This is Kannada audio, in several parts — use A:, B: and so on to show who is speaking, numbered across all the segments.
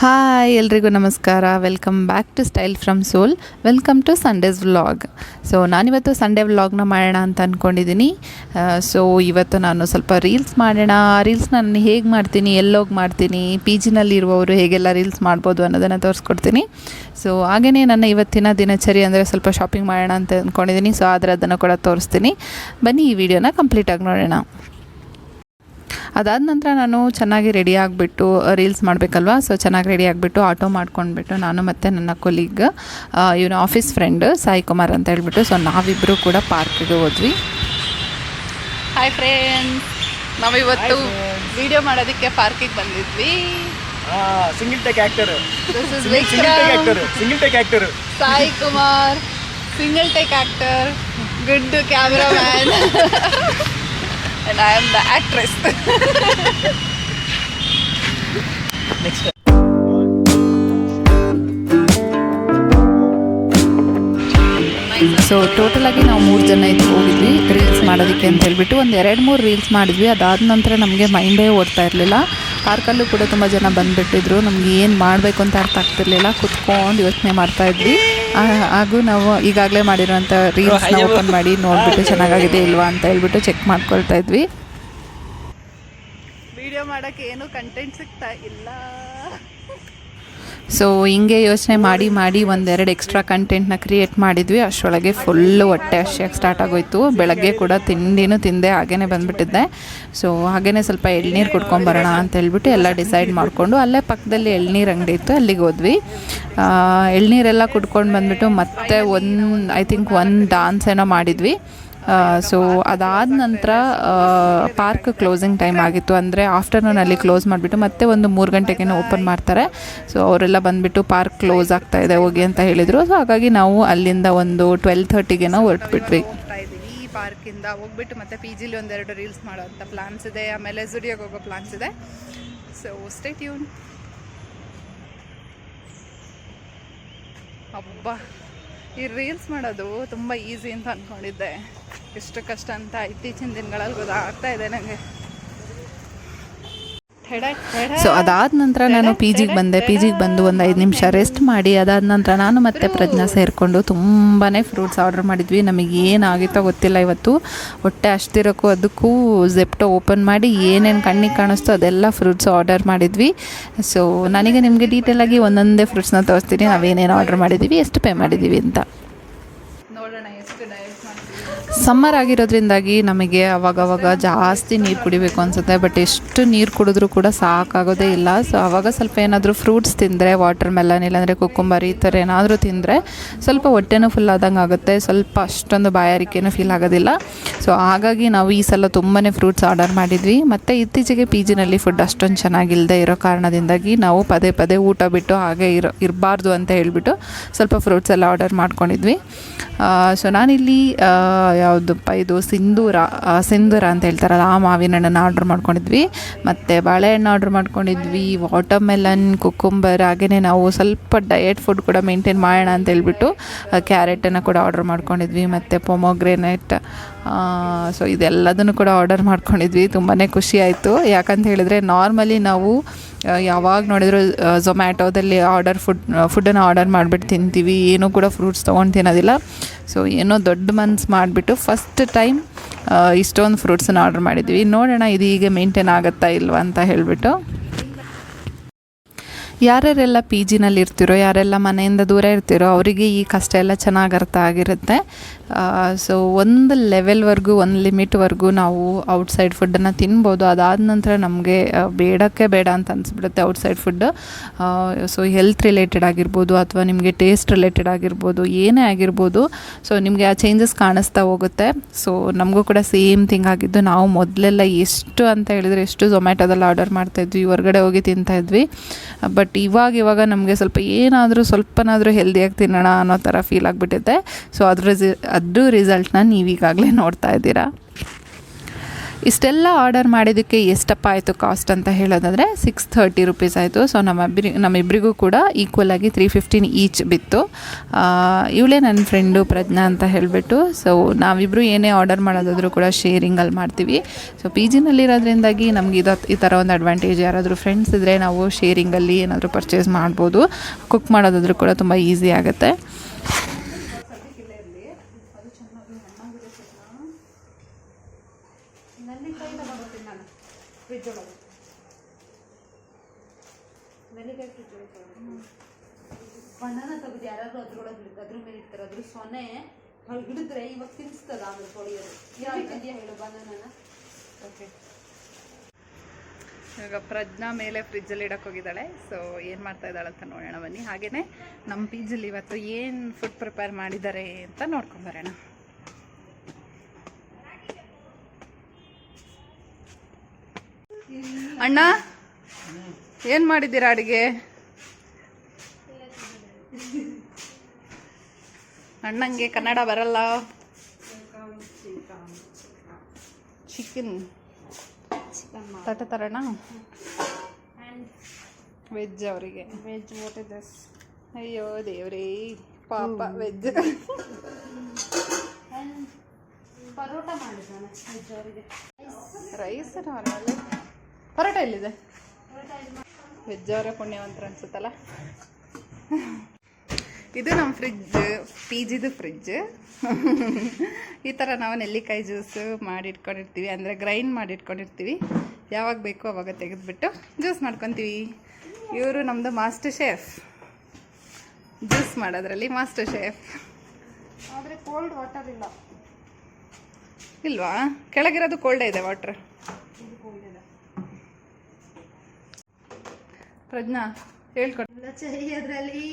A: ಹಾಯ್ ಎಲ್ರಿಗೂ ನಮಸ್ಕಾರ. Welcome back to style from soul welcome to Sundays vlog so ನಾನಿವತ್ತು ಸಂಡೇ ವ್ಲಾಗ್ನ ಮಾಡೋಣ ಅಂತ ಅಂದ್ಕೊಂಡಿದ್ದೀನಿ ಸೊ ಇವತ್ತು ನಾನು ಸ್ವಲ್ಪ ರೀಲ್ಸ್ ಮಾಡೋಣ. ರೀಲ್ಸ್ ನಾನು ಹೇಗೆ ಮಾಡ್ತೀನಿ, ಎಲ್ಲೋಗಿ ಮಾಡ್ತೀನಿ ಪಿ ಜಿನಲ್ಲಿರುವವರು ಹೇಗೆಲ್ಲ ರೀಲ್ಸ್ ಮಾಡ್ಬೋದು ಅನ್ನೋದನ್ನು ತೋರಿಸ್ಕೊಡ್ತೀನಿ. ಸೊ ಹಾಗೆಯೇ ನನ್ನ ಇವತ್ತಿನ ದಿನಚರಿ ಅಂದರೆ ಸ್ವಲ್ಪ ಶಾಪಿಂಗ್ ಮಾಡೋಣ ಅಂತ ಅಂದ್ಕೊಂಡಿದ್ದೀನಿ ಸೊ ಆದರೆ ಅದನ್ನು ಕೂಡ ತೋರಿಸ್ತೀನಿ. ಬನ್ನಿ ಈ ವಿಡಿಯೋನ ಕಂಪ್ಲೀಟಾಗಿ ನೋಡೋಣ. ಅದಾದ ನಂತರ ನಾನು ಚೆನ್ನಾಗಿ ರೆಡಿ ಆಗಿಬಿಟ್ಟು ರೀಲ್ಸ್ ಮಾಡಬೇಕಲ್ವ? ಸೊ ಚೆನ್ನಾಗಿ ರೆಡಿ ಆಗಿಬಿಟ್ಟು ಆಟೋ ಮಾಡ್ಕೊಂಡ್ಬಿಟ್ಟು ನಾನು ಮತ್ತು ನನ್ನ ಕೊಲೀಗ್ ಇವನು ಆಫೀಸ್ ಫ್ರೆಂಡ್ ಸಾಯಿ ಕುಮಾರ್ ಅಂತ ಹೇಳ್ಬಿಟ್ಟು ಸೊ ನಾವಿಬ್ಬರು ಕೂಡ ಪಾರ್ಕಿಗೆ ಹೋದ್ವಿ. ಹಾಯ್ ಫ್ರೆಂಡ್ಸ್ ನಾವಿವತ್ತು ವಿಡಿಯೋ ಮಾಡೋದಕ್ಕೆ ಪಾರ್ಕಿಗೆ ಬಂದಿದ್ವಿ.
B: Single take actor
A: single is
B: single take actor single take actor
A: Sai Kumar single take actor good cameraman I am the the Next
B: next
A: so ಟೋಟಲಾಗಿ ನಾವು ಮೂರು ಜನ ಇದ್ದು ಹೋಗಿದ್ವಿ. ರೀಲ್ಸ್ ಮಾಡೋದಕ್ಕೆ ಅಂತ ಹೇಳ್ಬಿಟ್ಟು ಒಂದು ಎರಡು ಮೂರು ರೀಲ್ಸ್ ಮಾಡಿದ್ವಿ. ಅದಾದ ನಂತರ ನಮಗೆ ಮೈಂಡೇ ಓಡ್ತಾ ಇರಲಿಲ್ಲ. ಪಾರ್ಕಲ್ಲೂ ಕೂಡ ತುಂಬ ಜನ ಬಂದುಬಿಟ್ಟಿದ್ರು. ನಮಗೆ ಏನು ಮಾಡಬೇಕು ಅಂತ ಅರ್ಥ ಆಗ್ತಿರ್ಲಿಲ್ಲ. ಕುತ್ಕೊಂಡು ಯೋಚನೆ ಮಾಡ್ತಾ ಇದ್ವಿ. ಆ- ಹಾಗೂ ನಾವು ಈಗಾಗಲೇ ಮಾಡಿರುವಂಥ ರೀಲ್ಸ್ನ ಓಪನ್ ಮಾಡಿ ನೋಡಿಬಿಟ್ಟು ಚೆನ್ನಾಗಾಗಿದೆ ಇಲ್ವಾ ಅಂತ ಹೇಳ್ಬಿಟ್ಟು ಚೆಕ್ ಮಾಡ್ಕೊಳ್ತಾ ಇದ್ವಿ. ವಿಡಿಯೋ ಮಾಡೋಕ್ಕೆ ಏನು ಕಂಟೆಂಟ್ ಸಿಗ್ತಾ ಇಲ್ಲ. ಸೊ ಹಿಂಗೆ ಯೋಚನೆ ಮಾಡಿ ಮಾಡಿ ಒಂದೆರಡು ಎಕ್ಸ್ಟ್ರಾ ಕಂಟೆಂಟ್ನ ಕ್ರಿಯೇಟ್ ಮಾಡಿದ್ವಿ. ಅಷ್ಟರೊಳಗೆ ಫುಲ್ಲು ಹೊಟ್ಟೆ ಹಸಿಯಾಗಿ ಸ್ಟಾರ್ಟ್ ಆಗೋಯ್ತು. ಬೆಳಗ್ಗೆ ಕೂಡ ತಿಂಡಿನೂ ತಿಂದೆ ಹಾಗೇ ಬಂದುಬಿಟ್ಟಿದ್ದೆ. ಸೊ ಹಾಗೇ ಸ್ವಲ್ಪ ಎಳ್ನೀರು ಕುಡ್ಕೊಂಬರೋಣ ಅಂತ ಹೇಳ್ಬಿಟ್ಟು ಎಲ್ಲ ಡಿಸೈಡ್ ಮಾಡಿಕೊಂಡು ಅಲ್ಲೇ ಪಕ್ಕದಲ್ಲಿ ಎಳ್ನೀರು ಅಂಗಡಿ ಇತ್ತು. ಅಲ್ಲಿಗೆ ಹೋದ್ವಿ. ಎಳ್ನೀರೆಲ್ಲ ಕುಡ್ಕೊಂಡು ಬಂದುಬಿಟ್ಟು ಮತ್ತೆ ಒಂದು ಐ ಥಿಂಕ್ ಒಂದು ಡಾನ್ಸ್ ಏನೋ ಮಾಡಿದ್ವಿ. ಸೊ ಅದಾದ ನಂತರ ಪಾರ್ಕ್ ಕ್ಲೋಸಿಂಗ್ ಟೈಮ್ ಆಗಿತ್ತು. ಅಂದರೆ ಆಫ್ಟರ್ನೂನ್ ಅಲ್ಲಿ ಕ್ಲೋಸ್ ಮಾಡಿಬಿಟ್ಟು ಮತ್ತೆ ಒಂದು ಮೂರು ಗಂಟೆಗೇನೋ ಓಪನ್ ಮಾಡ್ತಾರೆ. ಸೊ ಅವರೆಲ್ಲ ಬಂದುಬಿಟ್ಟು ಪಾರ್ಕ್ ಕ್ಲೋಸ್ ಆಗ್ತಾ ಇದೆ, ಹೋಗಿ ಅಂತ ಹೇಳಿದರು. ಸೊ ಹಾಗಾಗಿ ನಾವು ಅಲ್ಲಿಂದ ಒಂದು ಟ್ವೆಲ್ ಥರ್ಟಿಗೇನೋ ಹೊರಟ್ಬಿಟ್ವಿ. ಪಾರ್ಕಿಂದ ಹೋಗ್ಬಿಟ್ಟು ಮತ್ತೆ ಪಿ ಜಿಲಿ ಒಂದೆರಡು ರೀಲ್ಸ್ ಮಾಡೋವಂಥ ಪ್ಲಾನ್ಸ್ ಇದೆ. ಆಮೇಲೆ ಜುಡಿಯೋಗೆ ಹೋಗೋ ಪ್ಲಾನ್ಸ್ ಇದೆ. ಸೊ ಸ್ಟೇ ಟ್ಯೂನ್ ಅಬ್ಬಾ, ಈ ರೀಲ್ಸ್ ಮಾಡೋದು ತುಂಬ ಈಸಿ ಅಂತ ಅಂದ್ಕೊಂಡಿದ್ದೆ ಎಷ್ಟು ಕಷ್ಟ ಅಂತ ಇತ್ತೀಚಿನ ದಿನಗಳಲ್ಲಿ ಗೊತ್ತಾಗ್ತಾ ಇದೆ ನನಗೆ ಸೊ ಅದಾದ ನಂತರ ನಾನು ಪಿ ಜಿಗೆ ಬಂದೆ. ಪಿ ಜಿಗೆ ಬಂದು ಒಂದು ಐದು ನಿಮಿಷ ರೆಸ್ಟ್ ಮಾಡಿ. ಅದಾದ ನಂತರ ನಾನು ಮತ್ತೆ ಪ್ರಜ್ಞಾ ಸೇರಿಕೊಂಡು ತುಂಬಾ ಫ್ರೂಟ್ಸ್ ಆರ್ಡರ್ ಮಾಡಿದ್ವಿ. ನಮಗೆ ಏನಾಗಿತ್ತೋ ಗೊತ್ತಿಲ್ಲ ಇವತ್ತು. ಹೊಟ್ಟೆ ಅಷ್ಟಿರೋಕ್ಕೂ ಅದಕ್ಕೂ ಜೆಪ್ಟೋ ಓಪನ್ ಮಾಡಿ ಏನೇನು ಕಣ್ಣಿಗೆ ಕಾಣಿಸ್ತೋ ಅದೆಲ್ಲ ಫ್ರೂಟ್ಸ್ ಆರ್ಡರ್ ಮಾಡಿದ್ವಿ. ಸೊ ನನಗೆ ನಿಮಗೆ ಡೀಟೇಲಾಗಿ ಒಂದೊಂದೇ ಫ್ರೂಟ್ಸ್ನ ತೋರಿಸ್ತೀನಿ. ನಾವೇನೇನು ಆರ್ಡರ್ ಮಾಡಿದ್ದೀವಿ ಎಷ್ಟು ಪೇ ಮಾಡಿದ್ದೀವಿ ಅಂತ. ಸಮ್ಮರ್ ಆಗಿರೋದ್ರಿಂದಾಗಿ ನಮಗೆ ಅವಾಗವಾಗ ಜಾಸ್ತಿ ನೀರು ಕುಡಿಬೇಕು ಅನಿಸುತ್ತೆ. ಬಟ್ ಎಷ್ಟು ನೀರು ಕುಡಿದ್ರೂ ಕೂಡ ಸಾಕಾಗೋದೇ ಇಲ್ಲ. ಸೊ ಅವಾಗ ಸ್ವಲ್ಪ ಏನಾದರೂ ಫ್ರೂಟ್ಸ್ ತಿಂದರೆ ವಾಟರ್ ಮೆಲನ್ ಇಲ್ಲಾಂದರೆ ಕುಕ್ಕುಂಬರ್ ಈ ಥರ ಏನಾದರೂ ತಿಂದರೆ ಸ್ವಲ್ಪ ಹೊಟ್ಟೆನೂ ಫುಲ್ ಆದಂಗೆ ಆಗುತ್ತೆ. ಸ್ವಲ್ಪ ಅಷ್ಟೊಂದು ಬಾಯಾರಿಕೆನೂ ಫೀಲ್ ಆಗೋದಿಲ್ಲ. ಸೊ ಹಾಗಾಗಿ ನಾವು ಈ ಸಲ ತುಂಬಾ ಫ್ರೂಟ್ಸ್ ಆರ್ಡರ್ ಮಾಡಿದ್ವಿ. ಮತ್ತು ಇತ್ತೀಚೆಗೆ ಪಿ ಜಿನಲ್ಲಿ ಫುಡ್ ಅಷ್ಟೊಂದು ಚೆನ್ನಾಗಿಲ್ಲದೆ ಇರೋ ಕಾರಣದಿಂದಾಗಿ ನಾವು ಪದೇ ಪದೇ ಊಟ ಬಿಟ್ಟು ಹಾಗೆ ಇರೋ, ಇರಬಾರ್ದು ಅಂತ ಹೇಳಿಬಿಟ್ಟು ಸ್ವಲ್ಪ ಫ್ರೂಟ್ಸ್ ಎಲ್ಲ ಆರ್ಡರ್ ಮಾಡ್ಕೊಂಡಿದ್ವಿ. ಸೊ ನಾನಿಲ್ಲಿ ಯಾವುದಪ್ಪ ಇದು ಸಿಂಧೂರ ಸಿಂಧೂರ ಅಂತ ಹೇಳ್ತಾರಲ್ಲ, ಆ ಮಾವಿನ ಹಣ್ಣನ್ನು ಆರ್ಡ್ರ್ ಮಾಡ್ಕೊಂಡಿದ್ವಿ. ಮತ್ತು ಬಾಳೆಹಣ್ಣು ಆರ್ಡ್ರ್ ಮಾಡ್ಕೊಂಡಿದ್ವಿ. ವಾಟರ್ ಮೆಲನ್ ಕುಕ್ಕುಂಬರ್ ಹಾಗೆಯೇ ನಾವು ಸ್ವಲ್ಪ ಡಯಟ್ ಫುಡ್ ಕೂಡ ಮೇಂಟೈನ್ ಮಾಡೋಣ ಅಂತ ಹೇಳ್ಬಿಟ್ಟು ಕ್ಯಾರೆಟನ್ನು ಕೂಡ ಆರ್ಡ್ರ್ ಮಾಡ್ಕೊಂಡಿದ್ವಿ. ಮತ್ತು ಪೊಮೊಗ್ರೆನೆಟ್ ಸೊ ಇದೆಲ್ಲದನ್ನು ಕೂಡ ಆರ್ಡರ್ ಮಾಡ್ಕೊಂಡಿದ್ವಿ. ತುಂಬಾ ಖುಷಿ ಆಯಿತು. ಯಾಕಂತ ಹೇಳಿದರೆ ನಾರ್ಮಲಿ ನಾವು ಯಾವಾಗ ನೋಡಿದ್ರು ಝೊಮ್ಯಾಟೋದಲ್ಲಿ ಆರ್ಡರ್ ಫುಡ್ ಫುಡ್ಡನ್ನು ಆರ್ಡರ್ ಮಾಡಿಬಿಟ್ಟು ತಿಂತೀವಿ. ಏನೂ ಕೂಡ ಫ್ರೂಟ್ಸ್ ತೊಗೊಂಡು ತಿನ್ನೋದಿಲ್ಲ. ಸೊ ಏನೋ ದೊಡ್ಡ ಮನ್ಸು ಮಾಡಿಬಿಟ್ಟು ಫಸ್ಟ್ ಟೈಮ್ ಇಷ್ಟೊಂದು ಫ್ರೂಟ್ಸನ್ನು ಆರ್ಡರ್ ಮಾಡಿದ್ವಿ. ನೋಡೋಣ, ಇದು ಈಗ ಮೇಂಟೈನ್ ಆಗುತ್ತಾ ಇಲ್ವಾ ಅಂತ ಹೇಳಿಬಿಟ್ಟು. ಯಾರ್ಯಾರೆಲ್ಲ ಪಿ ಜಿನಲ್ಲಿ ಇರ್ತಿರೋ, ಯಾರೆಲ್ಲ ಮನೆಯಿಂದ ದೂರ ಇರ್ತಿರೋ, ಅವರಿಗೆ ಈ ಕಷ್ಟ ಎಲ್ಲ ಚೆನ್ನಾಗಿ ಅರ್ಥ ಆಗಿರುತ್ತೆ. ಸೊ ಒಂದು ಲೆವೆಲ್ವರೆಗೂ ಒಂದು ಲಿಮಿಟ್ವರೆಗೂ ನಾವು ಔಟ್ಸೈಡ್ ಫುಡ್ಡನ್ನು ತಿನ್ಬೋದು. ಅದಾದ ನಂತರ ನಮಗೆ ಬೇಡಕ್ಕೆ ಬೇಡ ಅಂತ ಅನಿಸ್ಬಿಡುತ್ತೆ outside food so health related ಆಗಿರ್ಬೋದು ಅಥವಾ ನಿಮಗೆ ಟೇಸ್ಟ್ ರಿಲೇಟೆಡ್ ಆಗಿರ್ಬೋದು, ಏನೇ ಆಗಿರ್ಬೋದು. ಸೊ ನಿಮಗೆ ಆ ಚೇಂಜಸ್ ಕಾಣಿಸ್ತಾ ಹೋಗುತ್ತೆ. ಸೊ ನಮಗೂ ಕೂಡ ಸೇಮ್ ಥಿಂಗ್ ಆಗಿದ್ದು, ನಾವು ಮೊದಲೆಲ್ಲ ಎಷ್ಟು ಅಂತ ಹೇಳಿದರೆ, ಎಷ್ಟು ಝೊಮ್ಯಾಟೊದಲ್ಲಿ ಆರ್ಡರ್ ಮಾಡ್ತಾಯಿದ್ವಿ ಹೊರಗಡೆ ಹೋಗಿ ತಿಂತಾಯಿದ್ವಿ ಬಟ್ ಇವಾಗ ಇವಾಗ ನಮಗೆ ಸ್ವಲ್ಪ ಏನಾದರೂ ಸ್ವಲ್ಪನಾದರೂ ಹೆಲ್ದಿಯಾಗಿ ತಿನ್ನೋಣ ಅನ್ನೋ ಥರ ಫೀಲ್ ಆಗಿಬಿಟ್ಟಿದೆ. ಸೊ ಅದ್ರ ರಿಸಿ ಅದು ರಿಸಲ್ಟ್ನ ನೀವೀಗಾಗಲೇ ನೋಡ್ತಾ ಇದ್ದೀರಾ?
C: ಇಷ್ಟೆಲ್ಲ ಆರ್ಡರ್ ಮಾಡಿದ್ದಕ್ಕೆ ಎಷ್ಟಪ್ಪ ಆಯಿತು ಕಾಸ್ಟ್ ಅಂತ ಹೇಳೋದಾದರೆ ಸಿಕ್ಸ್ ಥರ್ಟಿ ರುಪೀಸ್ ಆಯಿತು. ಸೊ ನಮ್ಮಿಬ್ಬರಿ ನಮ್ಮಿಬ್ಬರಿಗೂ ಕೂಡ ಈಕ್ವಲ್ ಆಗಿ ತ್ರೀ ಫಿಫ್ಟೀನ್ ಈಚ್ ಬಿತ್ತು. ಇವಳೇ ನನ್ನ ಫ್ರೆಂಡು ಪ್ರಜ್ಞಾ ಅಂತ ಹೇಳಿಬಿಟ್ಟು ಸೊ ನಾವಿಬ್ಬರು ಏನೇ ಆರ್ಡರ್ ಮಾಡೋದಾದರೂ ಕೂಡ ಶೇರಿಂಗಲ್ಲಿ ಮಾಡ್ತೀವಿ. ಸೊ ಪಿ ಜಿನಲ್ಲಿರೋದ್ರಿಂದಾಗಿ ನಮ್ಗೆ ಇದು ಈ ಥರ ಒಂದು ಅಡ್ವಾಂಟೇಜ್ ಯಾರಾದರೂ ಫ್ರೆಂಡ್ಸ್ ಇದ್ದರೆ ನಾವು ಶೇರಿಂಗಲ್ಲಿ ಏನಾದರೂ ಪರ್ಚೇಸ್ ಮಾಡ್ಬೋದು. ಕುಕ್ ಮಾಡೋದಾದರೂ ಕೂಡ ತುಂಬ ಈಸಿ ಆಗುತ್ತೆ.
D: ಬಣ್ಣನ ತೆಗೆದು ಯಾರಾದ್ರೂ ಅದ್ರೊಳಗೆ ಅದ್ರ ಮೇಲೆ ಇಡ್ತಾರೆ. ಅದ್ರ ಸೊನೆ ಹಿಡಿದ್ರೆ ಇವಾಗ ತಿನ್ಸ್ತದ ಆಮೇಲೆ ತೊಳೆಯೋದು ಇದೆಯಾ ಹೇಳು ಬಣ್ಣನ ಓಕೆ.
C: ಇವಾಗ ಪ್ರಜ್ಞಾ ಮೇಲೆ ಫ್ರಿಜ್ಜಲ್ಲಿ ಇಡಕ್ಕೆ ಹೋಗಿದ್ದಾಳೆ. ಸೊ ಏನು ಮಾಡ್ತಾ ಇದ್ದಾಳೆ ಅಂತ ನೋಡೋಣ ಬನ್ನಿ. ಹಾಗೆಯೇ ನಮ್ಮ ಅಲ್ಲಿ ಇವತ್ತು ಏನು ಫುಡ್ ಪ್ರಿಪೇರ್ ಮಾಡಿದ್ದಾರೆ ಅಂತ ನೋಡ್ಕೊಂಬರೋಣ ಅಣ್ಣ? ಏನು ಮಾಡಿದ್ದೀರಾ ಅಡುಗೆ? ಅಣ್ಣಂಗೆ ಕನ್ನಡ ಬರಲ್ಲ. ಚಿಕನ್. ತಟ್ಟೆ ತರೋಣ? ವೆಜ್ ಅವರಿಗೆ.
D: ವೆಜ್ ಮೋಟಿದಸ್ ಇಸ್
C: ಅಯ್ಯೋ ದೇವ್ರೇ ಪಾಪ ವೆಜ್.
D: ಪರೋಟ ಮಾಡಿದ್ದಾನೆ ವೆಜ್ ಅವರಿಗೆ.
C: Rice normal. ಪರೋಟ ಎಲ್ಲಿದೆ? ವೆಜ್ ಅವರೇ ಪುಣ್ಯವಂತರ ಅನ್ಸುತ್ತಲ್ಲ? ಇದು ನಮ್ಮ ಫ್ರಿಜ್ ಪಿ ಜಿದು ಫ್ರಿಜ್ ಈ ಥರ ನಾವು ನೆಲ್ಲಿಕಾಯಿ ಜ್ಯೂಸು ಮಾಡಿಟ್ಕೊಂಡಿರ್ತೀವಿ ಅಂದರೆ ಗ್ರೈಂಡ್ ಮಾಡಿಟ್ಕೊಂಡಿರ್ತೀವಿ. ಯಾವಾಗ ಬೇಕೋ ಅವಾಗ ತೆಗೆದುಬಿಟ್ಟು ಜ್ಯೂಸ್ ಮಾಡ್ಕೊತೀವಿ. ಇವರು ನಮ್ಮದು ಮಾಸ್ಟರ್ ಶೇಫ್ ಜ್ಯೂಸ್ ಮಾಡೋದ್ರಲ್ಲಿ ಮಾಸ್ಟರ್ ಶೇಫ್
D: ಆದರೆ ಕೋಲ್ಡ್ ವಾಟರ್ ಇಲ್ಲ.
C: ಇಲ್ವಾ? ಕೆಳಗಿರೋದು ಕೋಲ್ಡೇ ಇದೆ ವಾಟ್ರ್
D: ಇದು ಕೋಲ್ಡ್ ಇಲ್ಲ
C: ಪ್ರಜ್ಞಾ ಹೇಳ್ಕೊಡಿ.
D: ಎಲ್ಲ ಅದರಲ್ಲಿ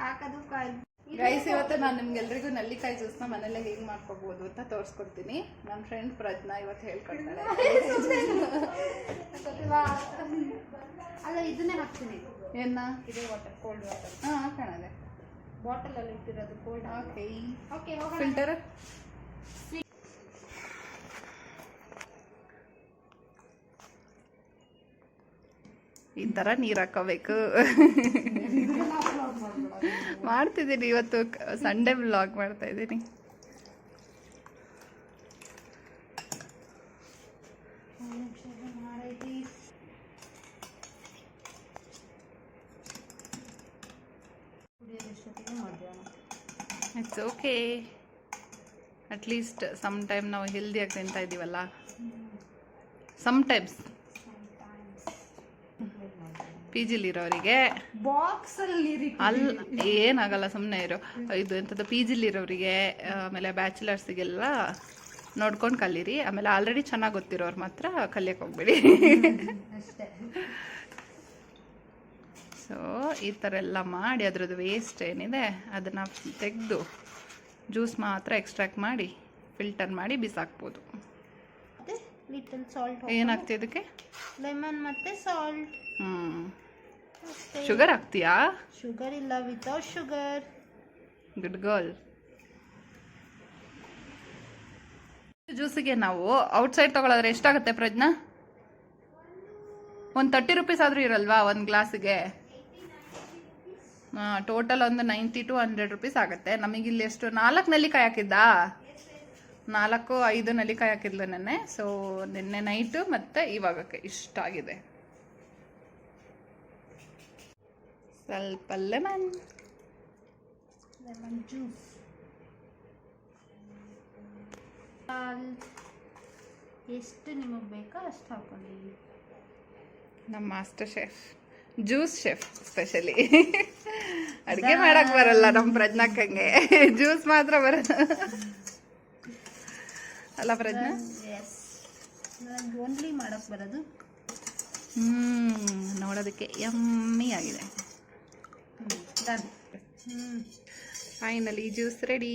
D: ಹಾಕೋದು
C: ಗೈಸ್ ಇವತ್ತು ನಾನು ನಿಮ್ಗೆಲ್ರಿಗೂ ನಲ್ಲಿಕಾಯಿ ಜ್ಯೂಸ್ನ ಮನೇಲೆ ಹೇಗೆ ಮಾಡ್ಕೋಬಹುದು ಅಂತ ತೋರಿಸ್ಕೊಡ್ತೀನಿ. ನನ್ನ ಫ್ರೆಂಡ್ ಪ್ರಜ್ಞಾ ಇವತ್ತು ಹೇಳ್ಕೊಡ್ತಾಳೆ.
D: ಅಲ್ಲ ಇದನ್ನೇ ಹಾಕ್ತೀನಿ.
C: ಏನ?
D: ಇದೇ ವಾಟರ್ ಕೋಲ್ಡ್ ವಾಟರ್
C: ಹಾಂ ಹಾಕೋಣದೆ
D: ಬಾಟಲಲ್ಲಿ ಇಟ್ಟಿರೋದು ಕೋಲ್ಡ್
C: ಓಕೆ
D: ಓಕೆ
C: ಫಿಲ್ಟರ್ ಈ ಥರ ನೀರು ಹಾಕೋಬೇಕು. ಮಾಡ್ತಿದ್ದೀನಿ ಇವತ್ತು ಸಂಡೇ ವ್ಲಾಗ್ ಮಾಡ್ತಾ ಇದ್ದೀನಿ. It's okay at least some time ನಾವು ಹೆಲ್ದಿಯಾಗಿ ತಿಂತಾ ಇದ್ದೀವಲ್ಲ ಸಮ್ ಟೈಮ್ಸ್ ಪಿ ಜಿಲಿರೋರಿಗೆ
D: ಬಾಕ್ಸ್ ಅಲ್ಲಿ
C: ಅಲ್ಲಿ ಏನಾಗಲ್ಲ ಸುಮ್ಮನೆ ಇರೋ. ಇದು ಎಂಥದ್ದು ಪಿ ಜಿಲಿರೋರಿಗೆ ಆಮೇಲೆ ಬ್ಯಾಚುಲರ್ಸಿಗೆಲ್ಲ ನೋಡ್ಕೊಂಡು ಕಲೀರಿ. ಆಮೇಲೆ ಆಲ್ರೆಡಿ ಚೆನ್ನಾಗಿ ಗೊತ್ತಿರೋರು ಮಾತ್ರ ಕಲಿಯಕ್ಕೆ ಹೋಗ್ಬೇಡಿ. ಸೊ ಈ ಥರ ಎಲ್ಲ ಮಾಡಿ ಅದ್ರದ್ದು ವೇಸ್ಟ್ ಏನಿದೆ ಅದನ್ನು ತೆಗೆದು ಜ್ಯೂಸ್ ಮಾತ್ರ ಎಕ್ಸ್ಟ್ರಾಕ್ಟ್ ಮಾಡಿ ಫಿಲ್ಟರ್ ಮಾಡಿ ಬಿಸಾಕ್ಬೋದು. ಏನಾಗ್ತದೆ ಇದಕ್ಕೆ?
D: ಲೆಮನ್ ಮತ್ತೆ ಸಾಲ್ಟ್
C: ಹ್ಞೂ ಶುಗರ್ ಹಾಕ್ತೀಯಾ
D: ಶುಗರ್ ಇಲ್ಲ ವಿತೌಟ್ ಶುಗರ್
C: ಗುಡ್ ಗರ್ಲ್ ಜ್ಯೂಸಿಗೆ ನಾವು ಔಟ್ಸೈಡ್ ತಗೊಳ್ಳೋದ್ರೆ ಎಷ್ಟಾಗುತ್ತೆ ಪ್ರಜ್ಞಾ? ಒಂದು ತರ್ಟಿ ರುಪೀಸ್ ಆದರೂ ಇರಲ್ವಾ ಒಂದು ಗ್ಲಾಸಿಗೆ ಹಾಂ ಟೋಟಲ್ ಒಂದು ನೈಂಟಿ ಟು ಹಂಡ್ರೆಡ್ ರುಪೀಸ್ ಆಗುತ್ತೆ. ನಮಗಿಲ್ಲಿ ಎಷ್ಟು ನಾಲ್ಕು ನೆಲ್ಲಿಕಾಯಿ ಹಾಕಿದ್ದಾ? ನಾಲ್ಕು ಐದು ನೆಲ್ಲಿಕಾಯಿ ಹಾಕಿದ್ಲು ನೆನ್ನೆ. ಸೊ ನಿನ್ನೆ ನೈಟು ಮತ್ತು ಇವಾಗಕ್ಕೆ ಇಷ್ಟಾಗಿದೆ. ಸ್ವಲ್ಪ ಲೆಮನ್
D: ಲೆಮನ್ ಜ್ಯೂಸ್ ಎಷ್ಟು ನಿಮಗೆ ಬೇಕೋ ಅಷ್ಟು ಹಾಕೊಳ್ಳಿ
C: ನಮ್ಮ master chef. Juice chef specially. ಅಡುಗೆ ಮಾಡಕ್ಕೆ ಬರಲ್ಲ ನಮ್ಮ ಪ್ರಜ್ಞಾಕಂಗೆ ಜ್ಯೂಸ್ ಮಾತ್ರ ಬರಲ್ಲ. ಅಲ್ಲ ಪ್ರಜ್ಞಾ?
D: ಎಸ್ ನನಗೆ ಓನ್ಲಿ ಮಾಡೋಕ್ಕೆ ಬರೋದು.
C: ಹ್ಮ್ ನೋಡೋದಕ್ಕೆ ಯಮ್ಮಿ ಆಗಿದೆ.
D: ಡನ್ ಹ್ಞೂ
C: ಫೈನಲಿ ಜ್ಯೂಸ್ ರೆಡಿ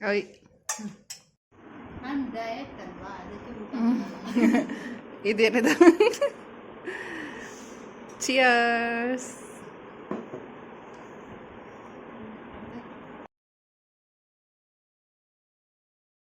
C: ಓಯ್. ಇದೇನಿದು? ಚಿಯರ್ಸ್